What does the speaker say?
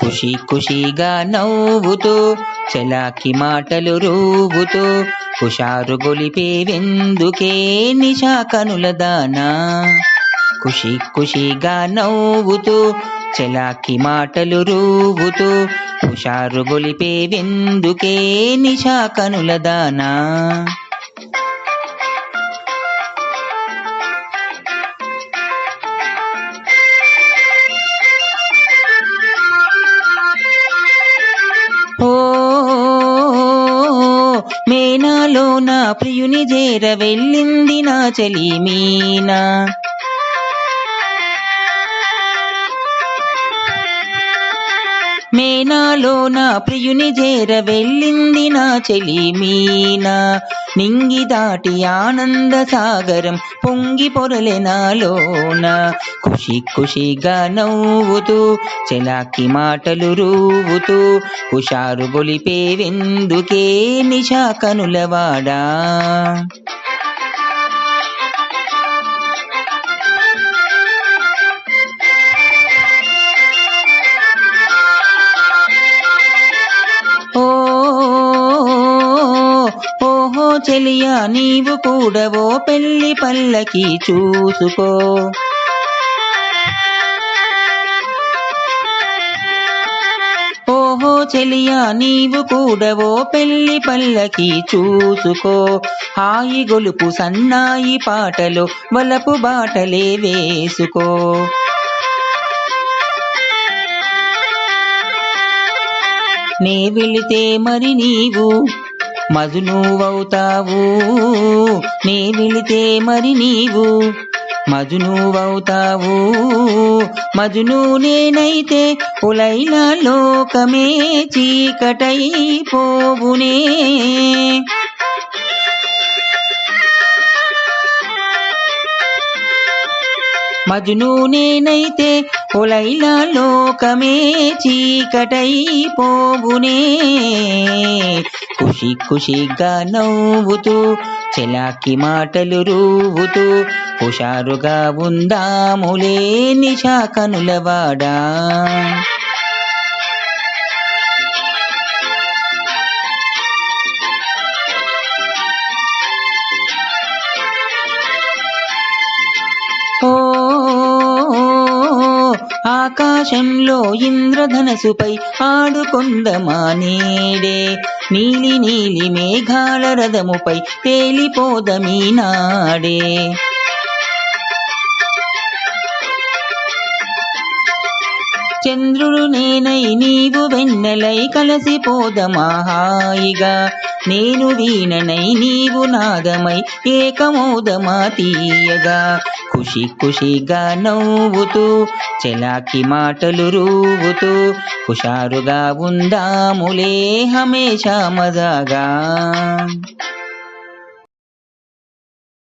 ఖుషి ఖుషిగా నవ్వుతూ చలాకి మాటలు రూగుతూ హుషారు గొలిపే వెందుకే నిశాకనుల దానా. ఖుషి ఖుషిగా నవ్వుతూ చలాకి మాటలు రూవుతూ హుషారు గొలిపే వెందుకే నిశా కనుల దానా. మేనాలో నా ప్రియుని చేర వెళ్ళింది నా చలి మీనా. మేనాలో నా ప్రియుని చేర వెళ్ళింది నా చెలి మీనా. నింగి దాటి ఆనంద సాగరం పొంగి పొరలే నాలోన. ఖుషి ఖుషిగా నవ్వుతూ చెలాకి మాటలు రూవుతూ హుషారు గొలిపే వెందుకే నిశా కనులవాడా. చెలియా నీవు కూడవో పెళ్ళి పల్లకి చూసుకో. ఓహో చెలియా నీవు కూడా పెళ్ళి పల్లకి చూసుకో. హాయి గొలుపు సన్నాయి పాటలు వలపు బాటలే వేసుకో. నే వెళితే మరి నీవు మజునువవుతావు నే నిలితే మరి నీవు మజునువవుతావు మజును నేనైతే ఉలైన లోకమే చీకటైపోవునే. నేనైతే ఉలైలా లోకమే చీకటైపోవునే. ఖుషి ఖుషిగా నవ్వుతూ చెలాకి మాటలు రూవుతూ హుషారుగా ఉందాములే నిశా కనులవాడా. ఆకాశంలో ఇంద్రధనసుపై ఆడుకొందమా నేడే నీలి నీలి మేఘాల రథముపై తేలిపోదమీ నాడే చంద్రుడు నేనై నీవు వెన్నెలై కలసిపోదమా హాయిగా నేను వీణనై నీవు నాదమై ఏకమోదమా తీయగా ఖుషి ఖుషిగా నవ్వుతూ చెలాకి మాటలు రూవుతూ హుషారుగా ఉందాములే హమేషా మజాగా.